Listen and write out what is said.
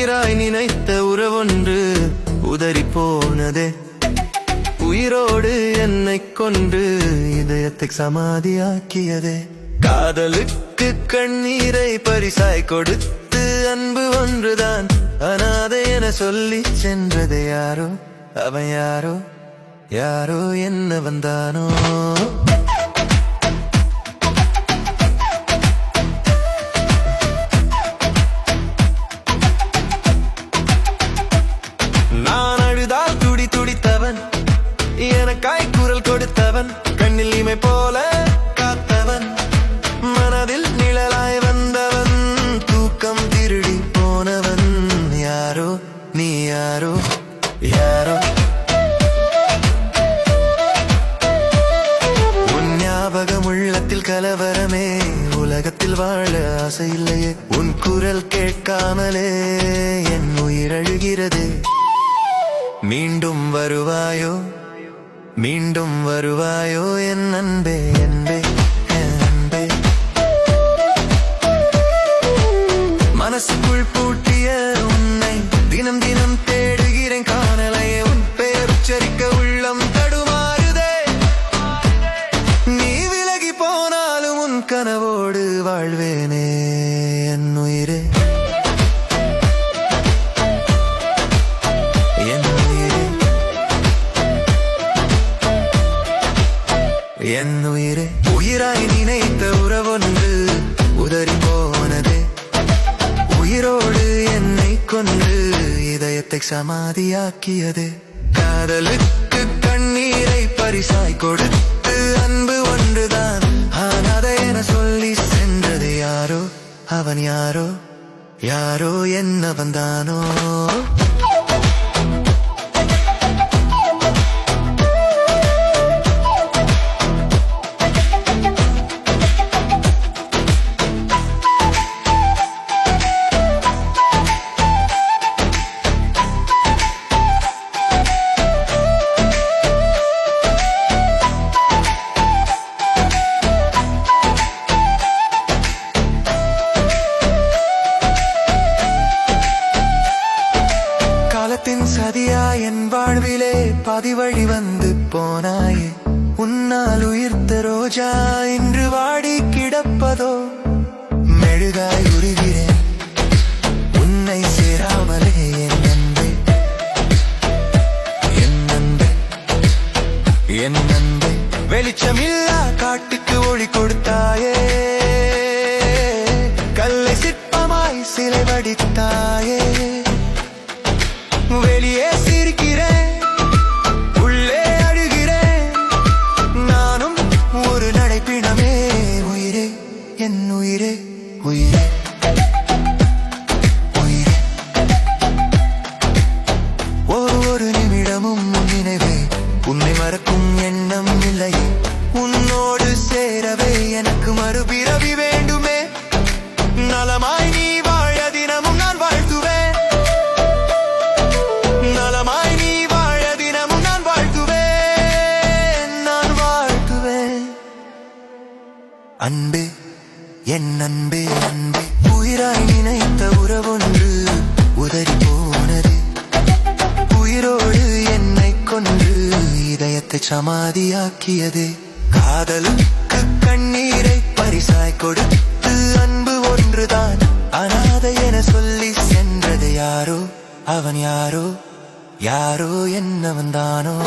உயிராய் நினைத்த உறவொன்று உதறி போனதே உயிரோடு என்னை கொண்டு இதயத்தை சமாதியாக்கியதே. காதலுக்கு கண்ணீரை பரிசாய் கொடுத்து அன்பு ஒன்றுதான். அனாதை என சொல்லி சென்றது யாரோ? அவன் யாரோ? யாரோ என்ன வந்தானோ? கண்ணில் இமை போல காத்தவன் மனதில் நிழலாய் வந்தவன் தூக்கம் திருடி போனவன். யாரோ நீ யாரோ யாரோ. உன் ஞாபகம் உள்ளத்தில் கலவரமே உலகத்தில் வாழ ஆசை இல்லையே உன் குரல் கேட்காமலே என் உயிர் அழுகிறது. மீண்டும் வருவாயோ? மீண்டும் வருவாயோ என் அன்பே அன்பே அன்பே. மனசுக்குள் பூட்டிய உன்னை தினம் தினம் தேடுகிறேன். காணலையே உன் பேர் உச்சரிக்க உள்ளம் தடுமாறுதே. நீ விலகி போனாலும் உன் கனவோடு வாழ்வேனே. என் உயிரே உயிராய் நினைத்த உறவொன்று உதறி போனதே. உயிரோடு என்னை கொண்டு இதயத்தை சமாதியாக்கியது. காதலுக்கு கண்ணீரை பரிசாய் கொடுத்து அன்பு ஒன்றுதான். ஆனாதை என சொல்லி சென்றது யாரோ? அவன் யாரோ? யாரோ என்ன வந்தானோ வாழ்விலே பதிவழி வந்து போனாயே. உன்னால் உயிர்த்த ரோஜா இன்று வாடி கிடப்பதோ? மெழுகாய் உருகிறேன். உன்னை சேராமலே என் நண்பே என் நண்பே என் அன்பே. வெளிச்சமில்லா காட்டுக்கு ஒளி கொடுத்தாயே. கல்லை சிற்பமாய் சிலை வடித்தாயே. அன்பே என் அன்பே அன்பே. உயிராய் நினைத்த உறவொன்று உதறி போனது. உயிரோடு என்னை கொன்று இதயத்தை சமாதியாக்கியது. காதலுக்கு கண்ணீரை பரிசாய் கொடுத்து அன்பு ஒன்றுதான். அனாதை என சொல்லி சென்றது யாரோ அவன் யாரோ? யாரோ என்னவன் தானோ?